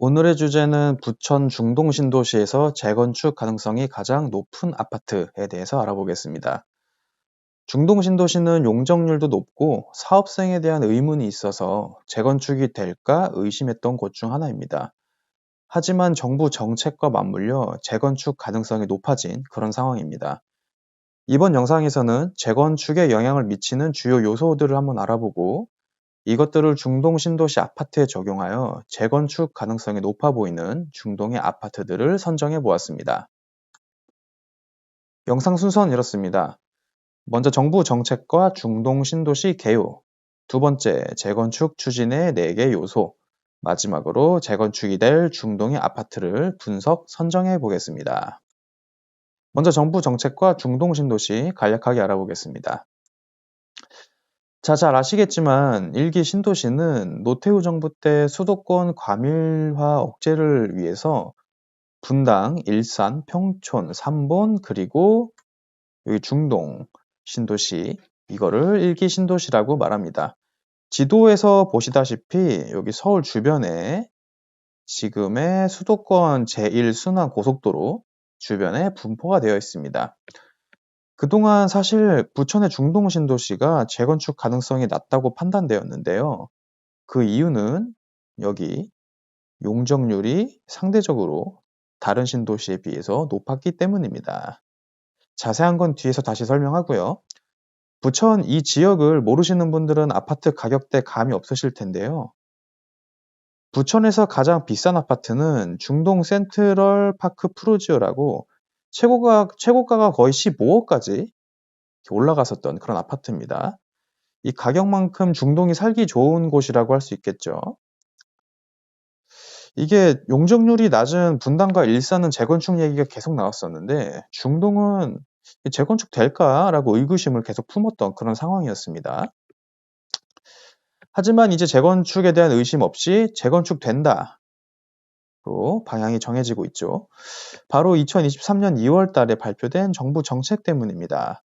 오늘의 주제는 부천 중동 신도시에서 재건축 가능성이 가장 높은 아파트에 대해서 알아보겠습니다. 중동 신도시는 용적률도 높고 사업성에 대한 의문이 있어서 재건축이 될까 의심했던 곳 중 하나입니다. 하지만 정부 정책과 맞물려 재건축 가능성이 높아진 그런 상황입니다. 이번 영상에서는 재건축에 영향을 미치는 주요 요소들을 한번 알아보고 이것들을 중동 신도시 아파트에 적용하여 재건축 가능성이 높아 보이는 중동의 아파트들을 선정해 보았습니다. 영상 순서는 이렇습니다. 먼저 정부 정책과 중동 신도시 개요, 두 번째 재건축 추진의 4개 요소, 마지막으로 재건축이 될 중동의 아파트를 분석 선정해 보겠습니다. 먼저 정부 정책과 중동 신도시 간략하게 알아보겠습니다. 자, 잘 아시겠지만 일기 신도시는 노태우 정부 때 수도권 과밀화 억제를 위해서 분당, 일산, 평촌, 삼본 그리고 여기 중동 신도시 이거를 일기 신도시라고 말합니다. 지도에서 보시다시피 여기 서울 주변에 지금의 수도권 제1순환 고속도로 주변에 분포가 되어 있습니다. 그동안 사실 부천의 중동 신도시가 재건축 가능성이 낮다고 판단되었는데요. 그 이유는 여기 용적률이 상대적으로 다른 신도시에 비해서 높았기 때문입니다. 자세한 건 뒤에서 다시 설명하고요. 부천 이 지역을 모르시는 분들은 아파트 가격대 감이 없으실 텐데요. 부천에서 가장 비싼 아파트는 중동 센트럴 파크 프루지오라고 최고가, 최고가가 거의 15억까지 올라갔었던 그런 아파트입니다. 이 가격만큼 중동이 살기 좋은 곳이라고 할 수 있겠죠. 이게 용적률이 낮은 분당과 일산은 재건축 얘기가 계속 나왔었는데 중동은 재건축 될까라고 의구심을 계속 품었던 그런 상황이었습니다. 하지만 이제 재건축에 대한 의심 없이 재건축 된다. 로 방향이 정해지고 있죠. 바로 2023년 2월 달에 발표된 정부 정책 때문입니다.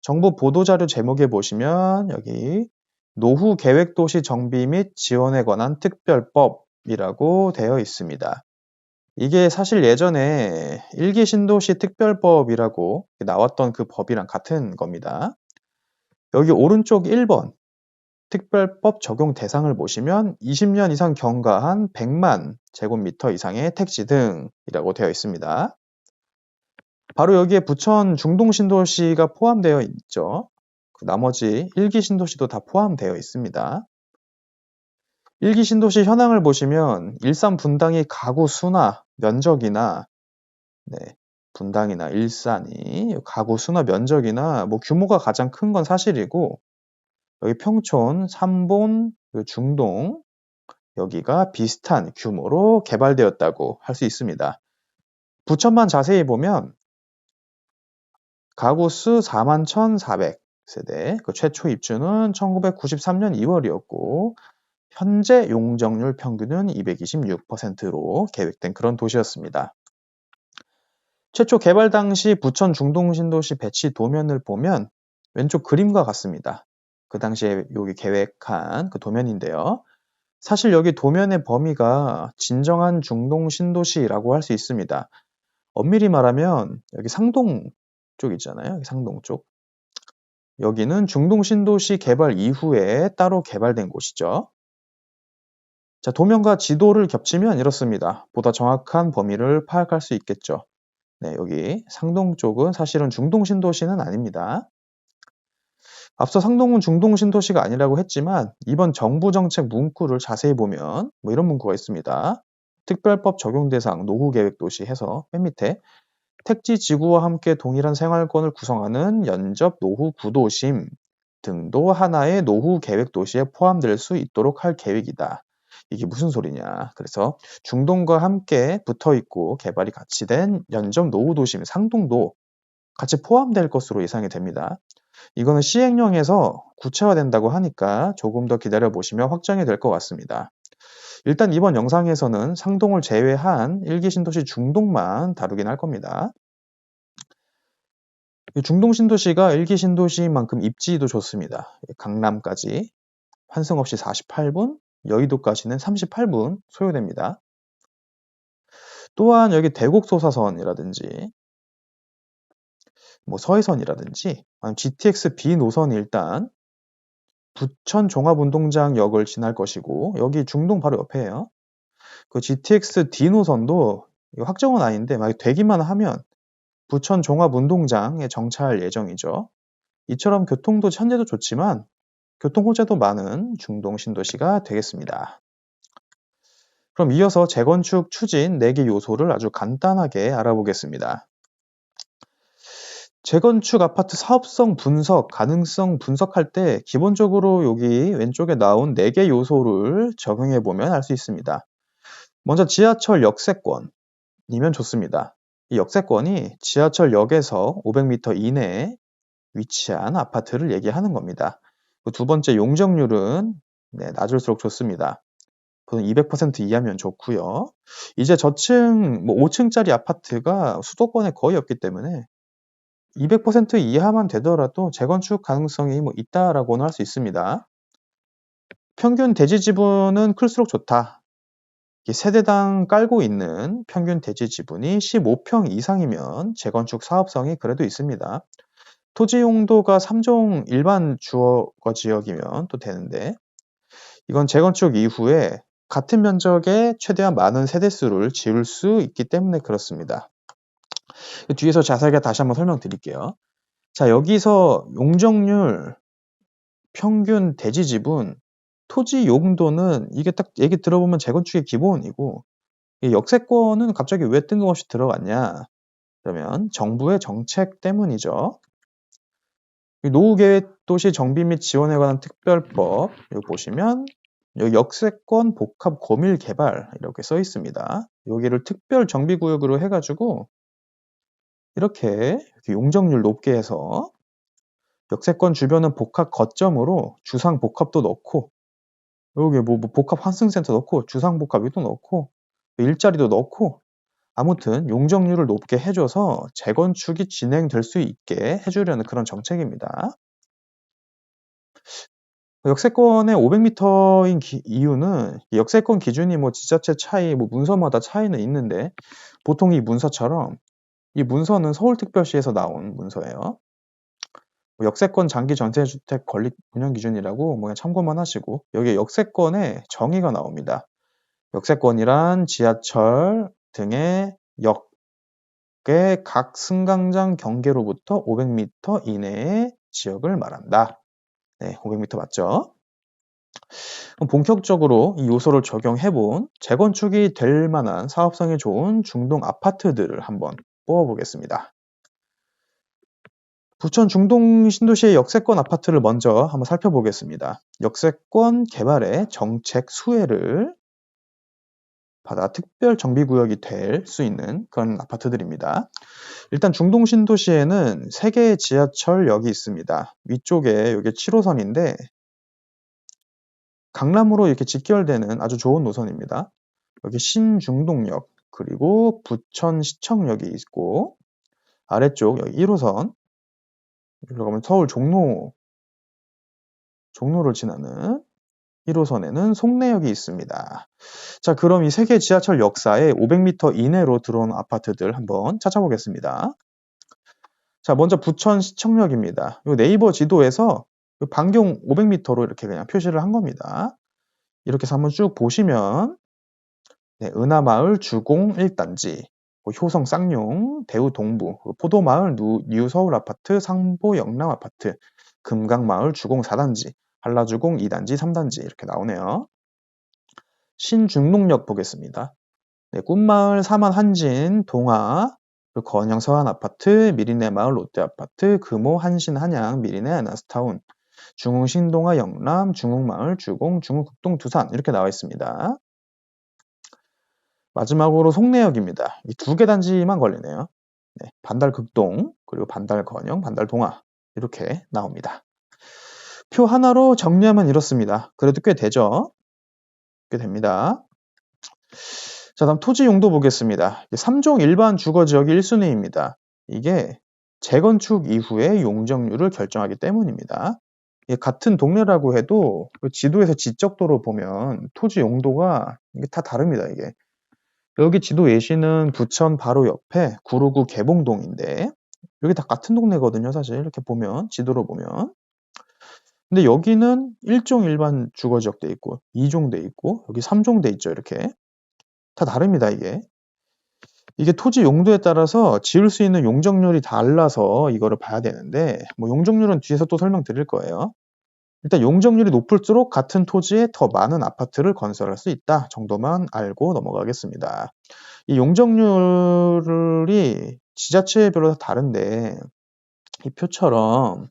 정부 보도자료 제목에 보시면 여기 노후 계획 도시 정비 및 지원에 관한 특별법이라고 되어 있습니다. 이게 사실 예전에 일기 신도시 특별법이라고 나왔던 그 법이랑 같은 겁니다. 여기 오른쪽 1번 특별법 적용 대상을 보시면 20년 이상 경과한 100만 제곱미터 이상의 택지 등이라고 되어 있습니다. 바로 여기에 부천 중동 신도시가 포함되어 있죠. 그 나머지 1기 신도시도 다 포함되어 있습니다. 1기 신도시 현황을 보시면 일산 분당이 가구 수나 면적이나 네, 분당이나 일산이 가구 수나 면적이나 뭐 규모가 가장 큰 건 사실이고 여기 평촌, 삼본, 중동 여기가 비슷한 규모로 개발되었다고 할 수 있습니다. 부천만 자세히 보면 가구 수 4만 1,400 세대, 그 최초 입주는 1993년 2월이었고 현재 용적률 평균은 226%로 계획된 그런 도시였습니다. 최초 개발 당시 부천 중동 신도시 배치 도면을 보면 왼쪽 그림과 같습니다. 그 당시에 여기 계획한 그 도면인데요. 사실 여기 도면의 범위가 진정한 중동 신도시라고 할 수 있습니다. 엄밀히 말하면 여기 상동 쪽 있잖아요. 상동 쪽. 여기는 중동 신도시 개발 이후에 따로 개발된 곳이죠. 자, 도면과 지도를 겹치면 이렇습니다. 보다 정확한 범위를 파악할 수 있겠죠. 네, 여기 상동 쪽은 사실은 중동 신도시는 아닙니다. 앞서 상동은 중동 신도시가 아니라고 했지만 이번 정부 정책 문구를 자세히 보면 뭐 이런 문구가 있습니다. 특별법 적용 대상 노후 계획 도시 해서 맨 밑에 택지 지구와 함께 동일한 생활권을 구성하는 연접 노후 구도심 등도 하나의 노후 계획 도시에 포함될 수 있도록 할 계획이다. 이게 무슨 소리냐. 그래서 중동과 함께 붙어 있고 개발이 같이 된 연접 노후 도심 상동도 같이 포함될 것으로 예상이 됩니다. 이거는 시행령에서 구체화된다고 하니까 조금 더 기다려 보시면 확정이 될 것 같습니다. 일단 이번 영상에서는 상동을 제외한 일기 신도시 중동만 다루긴 할 겁니다. 중동 신도시가 일기 신도시만큼 입지도 좋습니다. 강남까지 환승 없이 48분, 여의도까지는 38분 소요됩니다. 또한 여기 대곡소사선이라든지 뭐 서해선이라든지 GTX B 노선이 일단 부천 종합운동장 역을 지날 것이고 여기 중동 바로 옆에요. 그 GTX D 노선도 확정은 아닌데 만약 되기만 하면 부천 종합운동장에 정차할 예정이죠. 이처럼 교통도 현재도 좋지만 교통 호재도 많은 중동 신도시가 되겠습니다. 그럼 이어서 재건축 추진 4개 요소를 아주 간단하게 알아보겠습니다. 재건축 아파트 사업성 분석, 가능성 분석할 때 기본적으로 여기 왼쪽에 나온 4개 요소를 적용해 보면 알 수 있습니다. 먼저 지하철 역세권이면 좋습니다. 이 역세권이 지하철역에서 500m 이내에 위치한 아파트를 얘기하는 겁니다. 두 번째 용적률은 네, 낮을수록 좋습니다. 보통 200% 이하면 좋고요. 이제 저층 뭐 5층짜리 아파트가 수도권에 거의 없기 때문에 200% 이하만 되더라도 재건축 가능성이 뭐 있다라고는 할 수 있습니다. 평균 대지 지분은 클수록 좋다. 세대당 깔고 있는 평균 대지 지분이 15평 이상이면 재건축 사업성이 그래도 있습니다. 토지 용도가 3종 일반 주거 지역이면 또 되는데 이건 재건축 이후에 같은 면적에 최대한 많은 세대수를 지을 수 있기 때문에 그렇습니다. 뒤에서 자세하게 다시 한번 설명드릴게요. 자, 여기서 용적률, 평균 대지 지분, 토지 용도는 이게 딱 얘기 들어보면 재건축의 기본이고 역세권은 갑자기 왜 뜬금없이 들어갔냐? 그러면 정부의 정책 때문이죠. 노후계획도시 정비 및 지원에 관한 특별법 여기 보시면 여기 역세권 복합 고밀 개발 이렇게 써 있습니다. 여기를 특별 정비구역으로 해가지고 이렇게 용적률 높게 해서 역세권 주변은 복합 거점으로 주상 복합도 넣고 여기 뭐, 뭐 복합 환승센터 넣고 주상 복합도 넣고 일자리도 넣고 아무튼 용적률을 높게 해줘서 재건축이 진행될 수 있게 해주려는 그런 정책입니다. 역세권의 500m인 기, 이유는 역세권 기준이 뭐 지자체 차이, 뭐 문서마다 차이는 있는데 보통 이 문서처럼 이 문서는 서울특별시에서 나온 문서예요. 뭐 역세권 장기 전세주택 건립 운영 기준이라고 뭐 참고만 하시고 여기에 역세권의 정의가 나옵니다. 역세권이란 지하철 등의 역의 각 승강장 경계로부터 500m 이내의 지역을 말한다. 네, 500m 맞죠? 본격적으로 이 요소를 적용해본 재건축이 될 만한 사업성이 좋은 중동 아파트들을 한번 뽑아보겠습니다. 부천 중동 신도시의 역세권 아파트를 먼저 한번 살펴보겠습니다. 역세권 개발의 정책 수혜를 받아 특별 정비구역이 될 수 있는 그런 아파트들입니다. 일단 중동 신도시에는 3개의 지하철역이 있습니다. 위쪽에 이게 7호선인데 강남으로 이렇게 직결되는 아주 좋은 노선입니다. 여기 신중동역 그리고 부천시청역이 있고 아래쪽 여기 1호선 여기로 가면 서울 종로 종로를 지나는 1호선에는 송내역이 있습니다. 자, 그럼 이 세계 지하철 역사에 500m 이내로 들어온 아파트들 한번 찾아보겠습니다. 자, 먼저 부천 시청역입니다. 이 네이버 지도에서 반경 500m로 이렇게 그냥 표시를 한 겁니다. 이렇게 해서 한번 쭉 보시면 네, 은하마을 주공 1단지, 뭐 효성 쌍용, 대우 동부, 포도마을 뉴 서울 아파트, 상보 영남 아파트, 금강마을 주공 4단지, 한라주공 2단지, 3단지 이렇게 나오네요. 신중록역 보겠습니다. 네, 꿈마을 사만 한진, 동화, 건영 서한 아파트, 미리네 마을 롯데 아파트, 금호 한신 한양, 미리네 아나스타운, 중흥 신동아 영남, 중흥 마을 주공, 중흥 극동 두산 이렇게 나와 있습니다. 마지막으로 송내역입니다. 이 두 개 단지만 걸리네요. 네, 반달 극동, 그리고 반달 건영, 반달 동화 이렇게 나옵니다. 표 하나로 정리하면 이렇습니다. 그래도 꽤 되죠? 꽤 됩니다. 자, 다음 토지 용도 보겠습니다. 3종 일반 주거 지역이 1순위입니다. 이게 재건축 이후의 용적률을 결정하기 때문입니다. 같은 동네라고 해도 그 지도에서 지적도로 보면 토지 용도가 이게 다 다릅니다. 이게 여기 지도 예시는 부천 바로 옆에 구로구 개봉동인데 여기 다 같은 동네거든요, 사실. 이렇게 보면 지도로 보면. 근데 여기는 1종 일반 주거 지역 돼 있고 2종 돼 있고 여기 3종 돼 있죠, 이렇게. 다 다릅니다, 이게. 이게 토지 용도에 따라서 지을 수 있는 용적률이 달라서 이거를 봐야 되는데 뭐 용적률은 뒤에서 또 설명드릴 거예요. 일단 용적률이 높을수록 같은 토지에 더 많은 아파트를 건설할 수 있다 정도만 알고 넘어가겠습니다. 이 용적률이 지자체별로 다 다른데 이 표처럼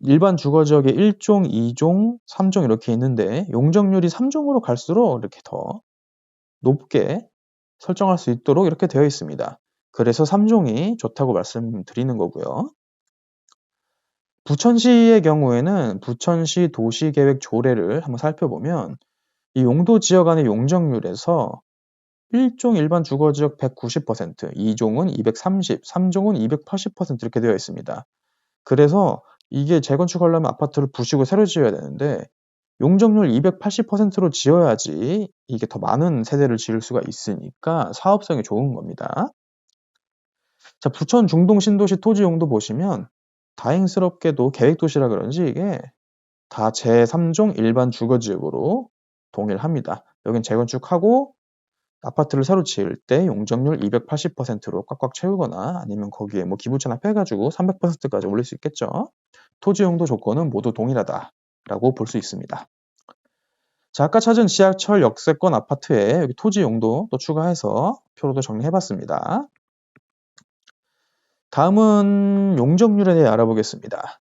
일반 주거 지역에 1종, 2종, 3종 이렇게 있는데 용적률이 3종으로 갈수록 이렇게 더 높게 설정할 수 있도록 이렇게 되어 있습니다. 그래서 3종이 좋다고 말씀드리는 거고요. 부천시의 경우에는 부천시 도시계획 조례를 한번 살펴보면 이 용도 지역 안의 용적률에서 1종 일반 주거 지역 190%, 2종은 230, 3종은 280% 이렇게 되어 있습니다. 그래서 이게 재건축하려면 아파트를 부시고 새로 지어야 되는데 용적률 280%로 지어야지 이게 더 많은 세대를 지을 수가 있으니까 사업성이 좋은 겁니다. 자, 부천 중동 신도시 토지 용도 보시면 다행스럽게도 계획도시라 그런지 이게 다 제3종 일반 주거지역으로 동일합니다. 여긴 재건축하고 아파트를 새로 지을 때 용적률 280%로 꽉꽉 채우거나 아니면 거기에 뭐 기부채나 빼가지고 300%까지 올릴 수 있겠죠. 토지 용도 조건은 모두 동일하다라고 볼 수 있습니다. 자, 아까 찾은 지하철 역세권 아파트에 여기 토지 용도 또 추가해서 표로도 정리해봤습니다. 다음은 용적률에 대해 알아보겠습니다.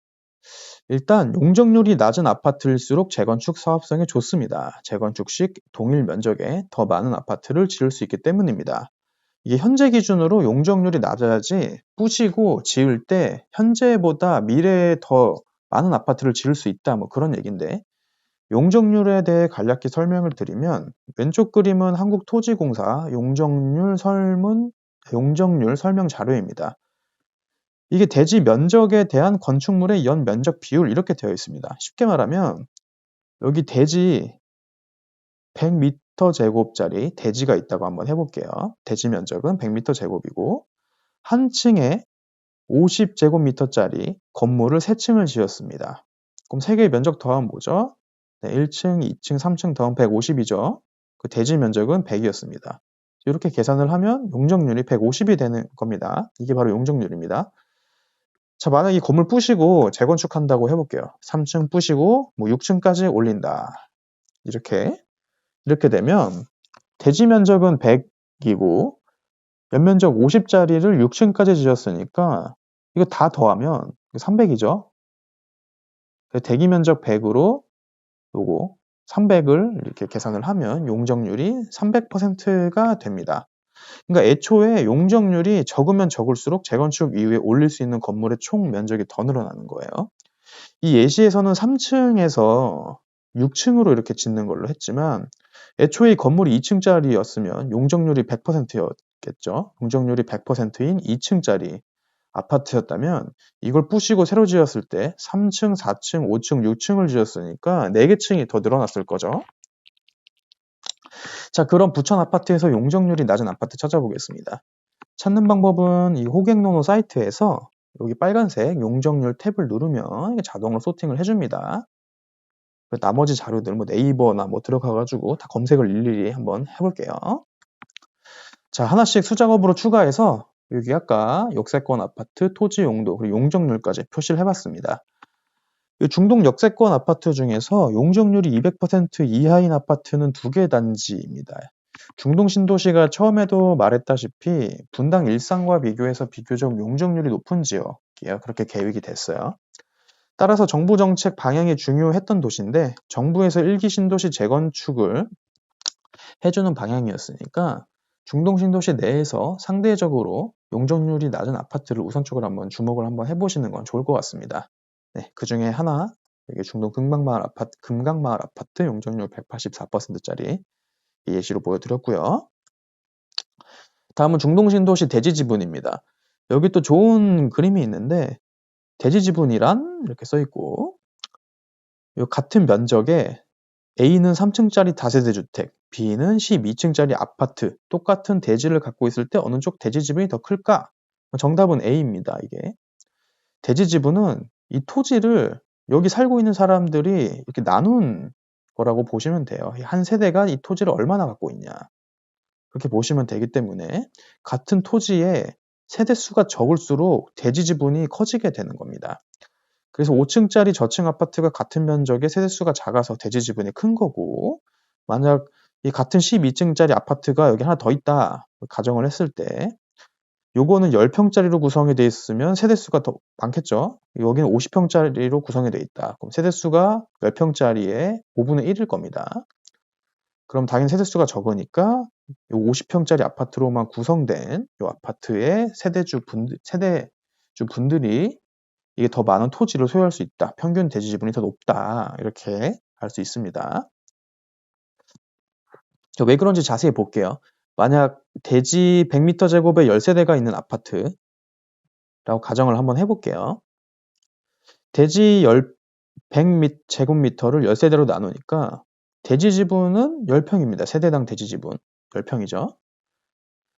일단 용적률이 낮은 아파트일수록 재건축 사업성에 좋습니다. 재건축 시 동일 면적에 더 많은 아파트를 지을 수 있기 때문입니다. 이게 현재 기준으로 용적률이 낮아야지 부시고 지을 때 현재보다 미래에 더 많은 아파트를 지을 수 있다 뭐 그런 얘기인데 용적률에 대해 간략히 설명을 드리면 왼쪽 그림은 한국토지공사 용적률 설문 용적률 설명 자료입니다. 이게 대지 면적에 대한 건축물의 연 면적 비율 이렇게 되어 있습니다. 쉽게 말하면 여기 대지 100m 제곱짜리 대지가 있다고 한번 해볼게요. 대지 면적은 100m 제곱이고 한 층에 50제곱미터짜리 건물을 3층을 지었습니다. 그럼 3개의 면적 더하면 뭐죠? 네, 1층, 2층, 3층 더하면 150이죠. 그 대지 면적은 100이었습니다. 이렇게 계산을 하면 용적률이 150이 되는 겁니다. 이게 바로 용적률입니다. 자, 만약 에 건물 부시고 재건축한다고 해볼게요. 3층 부시고 뭐 6층까지 올린다. 이렇게 이렇게 되면 대지 면적은 100이고 연면적 50짜리를 6층까지 지었으니까 이거 다 더하면 300이죠. 대기 면적 100으로 요거 300을 이렇게 계산을 하면 용적률이 300%가 됩니다. 그러니까 애초에 용적률이 적으면 적을수록 재건축 이후에 올릴 수 있는 건물의 총 면적이 더 늘어나는 거예요. 이 예시에서는 3층에서 6층으로 이렇게 짓는 걸로 했지만 애초에 이 건물이 2층짜리였으면 용적률이 100%였겠죠. 용적률이 100%인 2층짜리 아파트였다면 이걸 부시고 새로 지었을 때 3층, 4층, 5층, 6층을 지었으니까 4개 층이 더 늘어났을 거죠. 자, 그럼 부천 아파트에서 용적률이 낮은 아파트 찾아보겠습니다. 찾는 방법은 이 호객노노 사이트에서 여기 빨간색 용적률 탭을 누르면 자동으로 소팅을 해줍니다. 그 나머지 자료들 뭐 네이버나 뭐 들어가가지고 다 검색을 일일이 한번 해볼게요. 자, 하나씩 수작업으로 추가해서 여기 아까 역세권 아파트 토지 용도 그리고 용적률까지 표시를 해봤습니다. 중동 역세권 아파트 중에서 용적률이 200% 이하인 아파트는 두 개 단지입니다. 중동 신도시가 처음에도 말했다시피 분당 일산과 비교해서 비교적 용적률이 높은 지역이에요. 그렇게 계획이 됐어요. 따라서 정부 정책 방향이 중요했던 도시인데 정부에서 일기 신도시 재건축을 해주는 방향이었으니까 중동 신도시 내에서 상대적으로 용적률이 낮은 아파트를 우선적으로 한번 주목을 한번 해보시는 건 좋을 것 같습니다. 네, 그 중에 하나, 여기 중동 금강마을 아파트, 금강마을 아파트 용적률 184%짜리 예시로 보여드렸고요. 다음은 중동 신도시 대지 지분입니다. 여기 또 좋은 그림이 있는데 대지 지분이란 이렇게 써 있고 같은 면적에 A는 3층짜리 다세대 주택, B는 12층짜리 아파트, 똑같은 대지를 갖고 있을 때 어느 쪽 대지 지분이 더 클까? 정답은 A입니다, 이게. 대지 지분은 이 토지를 여기 살고 있는 사람들이 이렇게 나눈 거라고 보시면 돼요. 한 세대가 이 토지를 얼마나 갖고 있냐. 그렇게 보시면 되기 때문에 같은 토지에 세대 수가 적을수록 대지 지분이 커지게 되는 겁니다. 그래서 5층짜리 저층 아파트가 같은 면적의 세대 수가 작아서 대지 지분이 큰 거고 만약 이 같은 12층짜리 아파트가 여기 하나 더 있다 가정을 했을 때 요거는 10평짜리로 구성이 되어 있으면 세대수가 더 많겠죠. 여기는 50평짜리로 구성이 되어 있다. 그럼 세대수가 10평짜리의 5분의 1일 겁니다. 그럼 당연히 세대수가 적으니까 50평짜리 아파트로만 구성된 이 아파트의 세대주 분들, 세대주 분들이 이게 더 많은 토지를 소유할 수 있다. 평균 대지 지분이 더 높다. 이렇게 알 수 있습니다. 왜 그런지 자세히 볼게요. 만약 대지 100m 제곱에 10세대가 있는 아파트라고 가정을 한번 해볼게요. 대지 100 제곱미터를 10세대로 나누니까 대지 지분은 10평입니다. 세대당 대지 지분 10평이죠.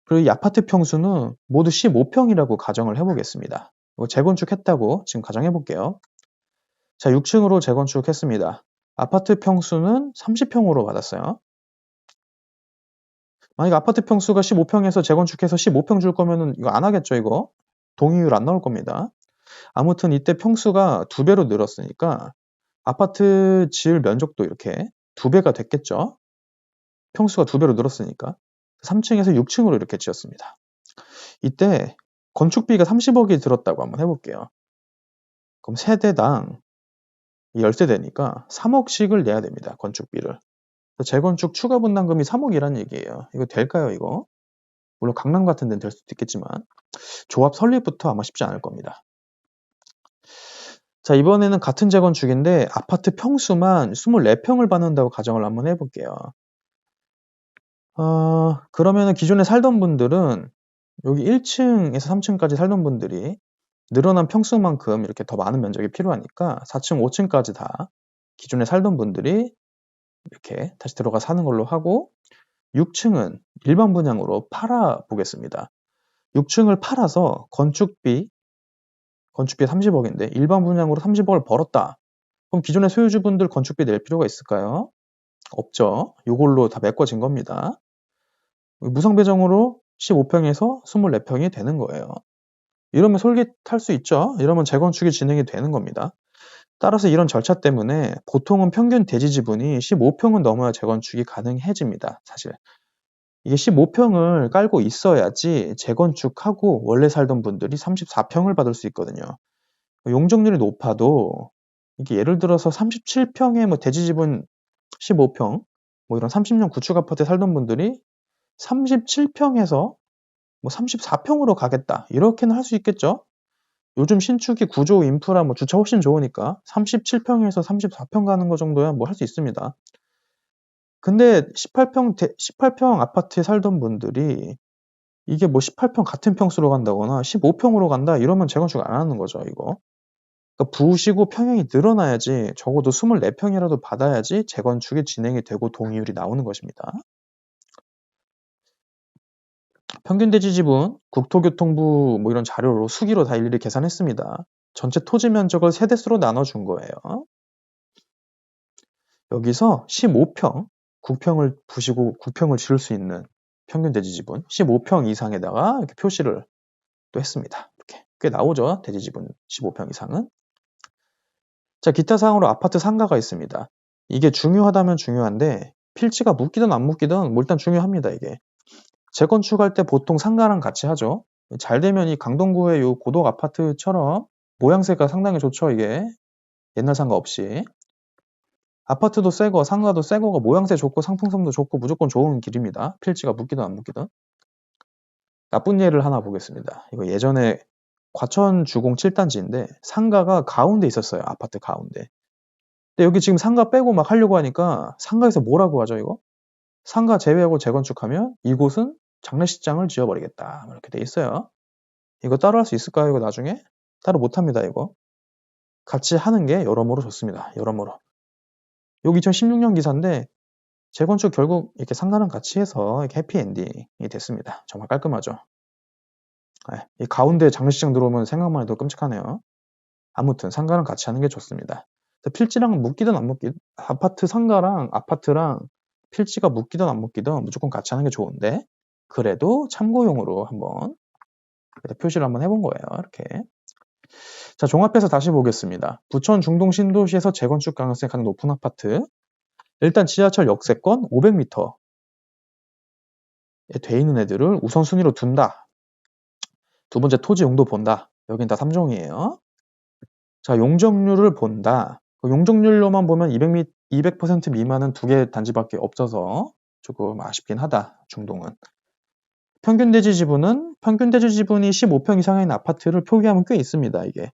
그리고 이 아파트 평수는 모두 15평이라고 가정을 해보겠습니다. 재건축했다고 지금 가정해볼게요. 자, 6층으로 재건축했습니다. 아파트 평수는 30평으로 받았어요. 만약 아파트 평수가 15평에서 재건축해서 15평 줄 거면은 이거 안 하겠죠, 이거? 동의율 안 나올 겁니다. 아무튼 이때 평수가 두 배로 늘었으니까 아파트 지을 면적도 이렇게 두 배가 됐겠죠. 평수가 두 배로 늘었으니까 3층에서 6층으로 이렇게 지었습니다. 이때 건축비가 30억이 들었다고 한번 해볼게요. 그럼 세대당 10세대니까 3억씩을 내야 됩니다. 건축비를. 재건축 추가 분담금이 3억이란 얘기예요. 이거 될까요, 이거? 물론 강남 같은 데는 될 수도 있겠지만 조합 설립부터 아마 쉽지 않을 겁니다. 자, 이번에는 같은 재건축인데 아파트 평수만 24평을 받는다고 가정을 한번 해볼게요. 어, 그러면 기존에 살던 분들은 여기 1층에서 3층까지 살던 분들이 늘어난 평수만큼 이렇게 더 많은 면적이 필요하니까 4층, 5층까지 다 기존에 살던 분들이 이렇게 다시 들어가 사는 걸로 하고 6층은 일반 분양으로 팔아 보겠습니다. 6층을 팔아서 건축비 건축비 30억인데 일반 분양으로 30억을 벌었다. 그럼 기존의 소유주분들 건축비 낼 필요가 있을까요? 없죠. 이걸로 다 메꿔진 겁니다. 무상 배정으로 15평에서 24평이 되는 거예요. 이러면 솔깃할 수 있죠. 이러면 재건축이 진행이 되는 겁니다. 따라서 이런 절차 때문에 보통은 평균 대지 지분이 15평은 넘어야 재건축이 가능해집니다. 사실. 이게 15평을 깔고 있어야지 재건축하고 원래 살던 분들이 34평을 받을 수 있거든요. 용적률이 높아도 이게 예를 들어서 37평에 뭐 대지 지분 15평, 뭐 이런 30년 구축 아파트에 살던 분들이 37평에서 뭐 34평으로 가겠다. 이렇게는 할 수 있겠죠? 요즘 신축이 구조, 인프라, 뭐 주차 훨씬 좋으니까 37평에서 34평 가는 거 정도야 뭐 할 수 있습니다. 근데 18평, 18평 아파트에 살던 분들이 이게 뭐 18평 같은 평수로 간다거나 15평으로 간다 이러면 재건축 안 하는 거죠, 이거. 그러니까 부시고 평형이 늘어나야지 적어도 24평이라도 받아야지 재건축이 진행이 되고 동의율이 나오는 것입니다. 평균 대지 지분 국토교통부 뭐 이런 자료로 수기로 다 일일이 계산했습니다. 전체 토지 면적을 세대수로 나눠준 거예요. 여기서 15평, 9평을 부시고 9평을 지을 수 있는 평균 대지 지분 15평 이상에다가 이렇게 표시를 또 했습니다. 이렇게 꽤 나오죠. 대지 지분 15평 이상은. 자, 기타 사항으로 아파트 상가가 있습니다. 이게 중요하다면 중요한데 필지가 묶이든 안 묶이든 뭐 일단 중요합니다, 이게. 재건축할 때 보통 상가랑 같이 하죠. 잘 되면 이 강동구의 요 고독 아파트처럼 모양새가 상당히 좋죠, 이게. 옛날 상가 없이. 아파트도 새거, 상가도 새거가 모양새 좋고 상품성도 좋고 무조건 좋은 길입니다. 필지가 묶이든 안 묶이든. 나쁜 예를 하나 보겠습니다. 이거 예전에 과천 주공 7단지인데 상가가 가운데 있었어요. 아파트 가운데. 근데 여기 지금 상가 빼고 막 하려고 하니까 상가에서 뭐라고 하죠, 이거? 상가 제외하고 재건축하면 이곳은 장례식장을 지어버리겠다. 이렇게 돼 있어요. 이거 따로 할 수 있을까요? 이거 나중에? 따로 못합니다. 이거. 같이 하는 게 여러모로 좋습니다. 여러모로. 여기 2016년 기사인데 재건축 결국 이렇게 상가랑 같이 해서 이렇게 해피엔딩이 됐습니다. 정말 깔끔하죠. 네, 이 가운데 장례식장 들어오면 생각만 해도 끔찍하네요. 아무튼 상가랑 같이 하는 게 좋습니다. 필지랑 묶이든 안 묶이든 아파트 상가랑 아파트랑 필지가 묶이든 안 묶이든 무조건 같이 하는 게 좋은데 그래도 참고용으로 한번 표시를 한번 해본 거예요. 이렇게. 자, 종합해서 다시 보겠습니다. 부천 중동 신도시에서 재건축 가능성이 가장 높은 아파트. 일단 지하철 역세권 500m에 돼 있는 애들을 우선순위로 둔다. 두 번째 토지 용도 본다. 여긴 다 3종이에요. 자, 용적률을 본다. 그 용적률로만 보면 200, 200% 미만은 두 개 단지밖에 없어서 조금 아쉽긴 하다. 중동은. 평균 대지 지분은 평균 대지 지분이 15평 이상인 아파트를 표기하면 꽤 있습니다. 이게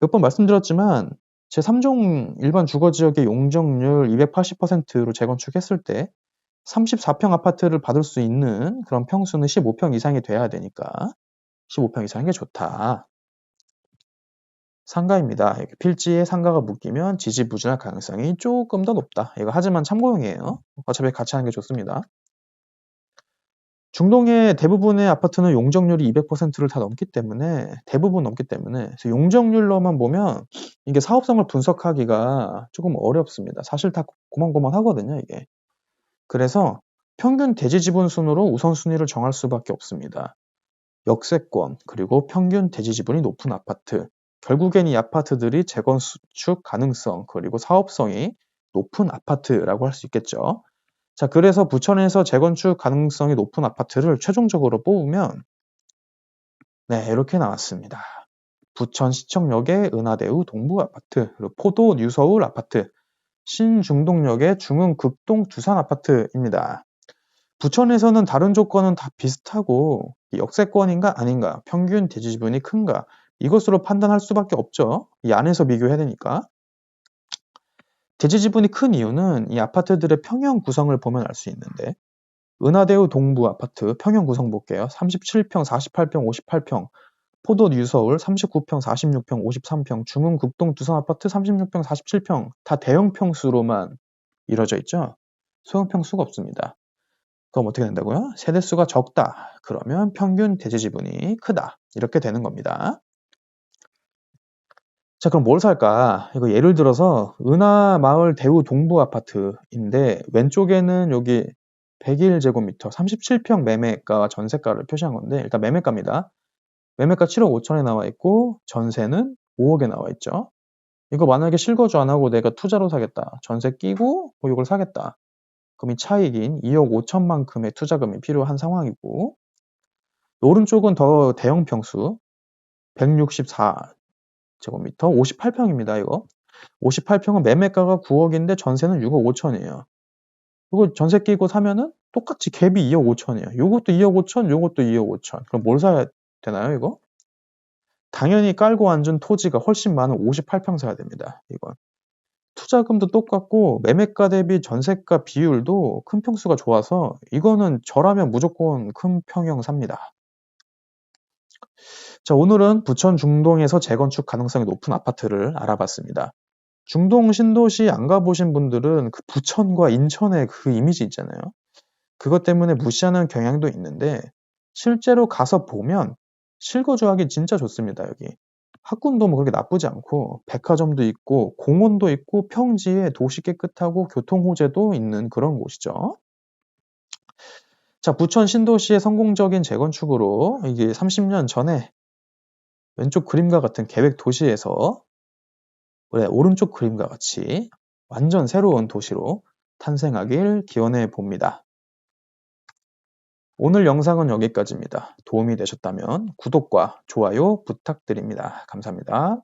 몇 번 말씀드렸지만 제 3종 일반 주거 지역의 용적률 280%로 재건축했을 때 34평 아파트를 받을 수 있는 그런 평수는 15평 이상이 돼야 되니까 15평 이상인 게 좋다. 상가입니다. 필지에 상가가 묶이면 지지부진할 가능성이 조금 더 높다. 이거 하지만 참고용이에요. 어차피 같이 하는 게 좋습니다. 중동의 대부분의 아파트는 용적률이 200%를 다 넘기 때문에 대부분 넘기 때문에 용적률로만 보면 이게 사업성을 분석하기가 조금 어렵습니다. 사실 다 고만고만하거든요, 이게. 그래서 평균 대지 지분 순으로 우선순위를 정할 수밖에 없습니다. 역세권 그리고 평균 대지 지분이 높은 아파트 결국엔 이 아파트들이 재건축 가능성 그리고 사업성이 높은 아파트라고 할 수 있겠죠. 자, 그래서 부천에서 재건축 가능성이 높은 아파트를 최종적으로 뽑으면 네, 이렇게 나왔습니다. 부천 시청역의 은하대우 동부 아파트, 포도 뉴서울 아파트, 신중동역의 중흥 극동 두산 아파트입니다. 부천에서는 다른 조건은 다 비슷하고 역세권인가 아닌가, 평균 대지 지분이 큰가 이것으로 판단할 수밖에 없죠. 이 안에서 비교해야 되니까. 대지 지분이 큰 이유는 이 아파트들의 평형 구성을 보면 알 수 있는데 은하대우 동부 아파트 평형 구성 볼게요. 37평, 48평, 58평, 포도 뉴서울 39평, 46평, 53평, 중흥 국동 두산 아파트 36평, 47평 다 대형 평수로만 이루어져 있죠. 소형 평수가 없습니다. 그럼 어떻게 된다고요? 세대수가 적다. 그러면 평균 대지 지분이 크다. 이렇게 되는 겁니다. 자, 그럼 뭘 살까? 이거 예를 들어서 은하 마을 대우 동부 아파트인데 왼쪽에는 여기 101제곱미터 37평 매매가 전세가를 표시한 건데 일단 매매가입니다. 매매가 7억 5천에 나와 있고 전세는 5억에 나와 있죠. 이거 만약에 실거주 안 하고 내가 투자로 사겠다. 전세 끼고 뭐 이걸 사겠다. 그럼 이 차익인 2억 5천만큼의 투자금이 필요한 상황이고 오른쪽은 더 대형 평수 164 제곱미터 58평입니다. 이거 58평은 매매가가 9억인데 전세는 6억 5천이에요. 이거 전세 끼고 사면은 똑같이 갭이 2억 5천이에요. 요것도 2억 5천, 요것도 2억 5천. 그럼 뭘 사야 되나요, 이거? 당연히 깔고 앉은 토지가 훨씬 많은 58평 사야 됩니다. 이건. 투자금도 똑같고 매매가 대비 전세가 비율도 큰 평수가 좋아서 이거는 저라면 무조건 큰 평형 삽니다. 자, 오늘은 부천 중동에서 재건축 가능성이 높은 아파트를 알아봤습니다. 중동 신도시 안 가보신 분들은 그 부천과 인천의 그 이미지 있잖아요. 그것 때문에 무시하는 경향도 있는데 실제로 가서 보면 실거주하기 진짜 좋습니다. 여기 학군도 뭐 그렇게 나쁘지 않고 백화점도 있고 공원도 있고 평지에 도시 깨끗하고 교통 호재도 있는 그런 곳이죠. 자, 부천 신도시의 성공적인 재건축으로 이게 30년 전에 왼쪽 그림과 같은 계획 도시에서 오른쪽 그림과 같이 완전 새로운 도시로 탄생하길 기원해 봅니다. 오늘 영상은 여기까지입니다. 도움이 되셨다면 구독과 좋아요 부탁드립니다. 감사합니다.